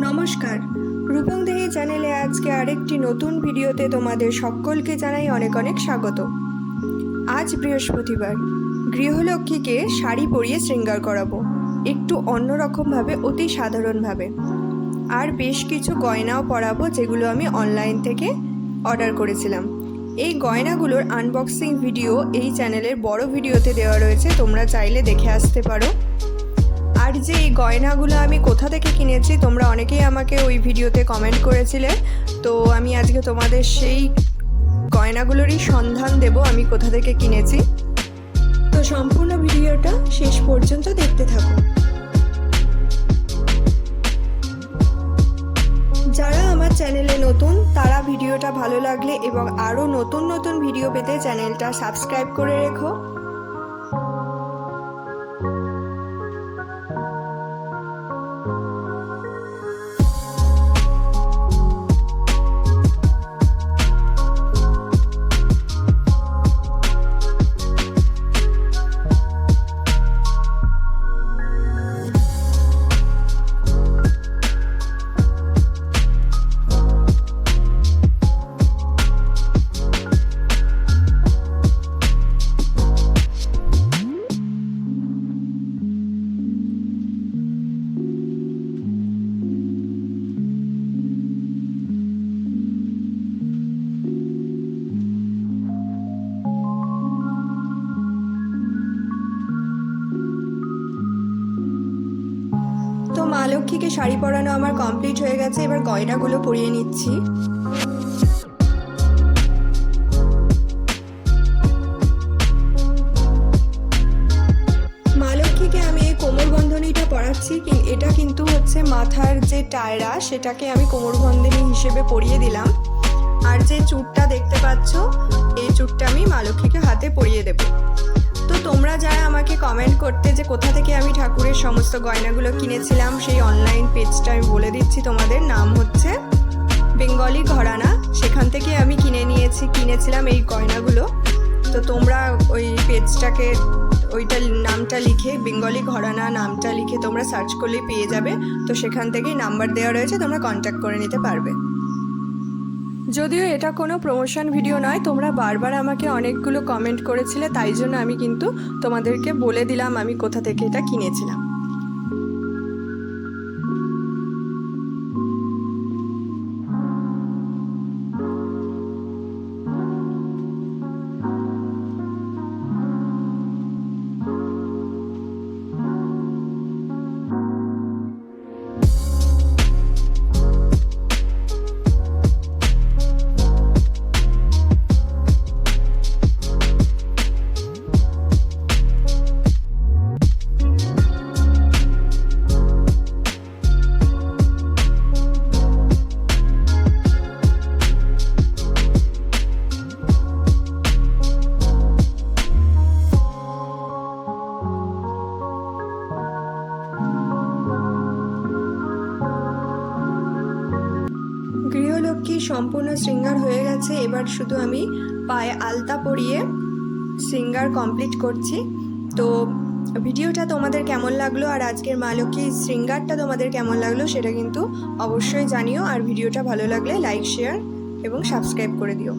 নমস্কার। রূপং দেহি চ্যানেলে আজকে আরেকটি নতুন ভিডিওতে তোমাদের সকলকে জানাই অনেক অনেক স্বাগত। আজ বৃহস্পতিবার, গৃহলক্ষ্মীকে শাড়ি পরিয়ে শৃঙ্গার করাবো, একটু অন্যরকমভাবে, অতি সাধারণভাবে। আর বেশ কিছু গয়নাও পরাবো, যেগুলো আমি অনলাইন থেকে অর্ডার করেছিলাম। এই গয়নাগুলোর আনবক্সিং ভিডিও এই চ্যানেলের বড় ভিডিওতে দেওয়া রয়েছে, তোমরা চাইলে দেখে আসতে পারো। আর যে এই গয়নাগুলো আমি কোথা থেকে কিনেছি, তোমরা অনেকেই আমাকে ওই ভিডিওতে কমেন্ট করেছিলে। তো আমি আজকে তোমাদের সেই গয়নাগুলোরই সন্ধান দেব, আমি কোথা থেকে কিনেছি। তো সম্পূর্ণ ভিডিওটা শেষ পর্যন্ত দেখতে থাকো। যারা আমার চ্যানেলে নতুন, তারা ভিডিওটা ভালো লাগলে এবং আরও নতুন নতুন ভিডিও পেতে চ্যানেলটা সাবস্ক্রাইব করে রেখো। লক্ষ্মীকে শাড়ি পরানো আমার কমপ্লিট হয়ে গেছে, এবার গয়নাগুলো পরিয়ে নিচ্ছি। পরাচ্ছি এটা কিন্তু হচ্ছে মাথার যে টায়রা, সেটাকে আমি কোমর বন্ধনী হিসেবে পরিয়ে দিলাম। আর যে চুটটা দেখতে পাচ্ছ, এই চুটটা আমি মা লক্ষ্মীকে হাতে পরিয়ে দেবো। তোমরা যারা আমাকে কমেন্ট করতে যে কোথা থেকে আমি ঠাকুরের সমস্ত গয়নাগুলো কিনেছিলাম, সেই অনলাইন পেজটা আমি বলে দিচ্ছি তোমাদের। নাম হচ্ছে বেঙ্গলি ঘরানা। সেখান থেকে আমি কিনে নিয়েছি, কিনেছিলাম এই গয়নাগুলো। তো তোমরা ওই পেজটাকে ওইটা নামটা লিখে, বেঙ্গলি ঘরানা নামটা লিখে তোমরা সার্চ করলে পেয়ে যাবে। তো সেখান থেকেই নাম্বার দেওয়া রয়েছে, তোমরা কন্ট্যাক্ট করে নিতে পারবে। যদিও এটা কোনো প্রমোশন ভিডিও নয়, তোমরা বারবার আমাকে অনেকগুলো কমেন্ট করেছিলে, তাই জন্য আমি কিন্তু তোমাদেরকে বলে দিলাম আমি কোথা থেকে এটা কিনেছিলাম। গৃহলক্ষ্মী সম্পূর্ণ শৃঙ্গার হয়ে গেছে, এবার শুধু আমি পায়ে আলতা পরিয়ে শৃঙ্গার কমপ্লিট করছি। তো ভিডিওটা তোমাদের কেমন লাগল আর আজকের মা লক্ষ্মীর শৃঙ্গারটা তোমাদের কেমন লাগল সেটা কিন্তু অবশ্যই জানিও। আর ভিডিওটা ভালো লাগলে লাইক শেয়ার এবং সাবস্ক্রাইব করে দিও।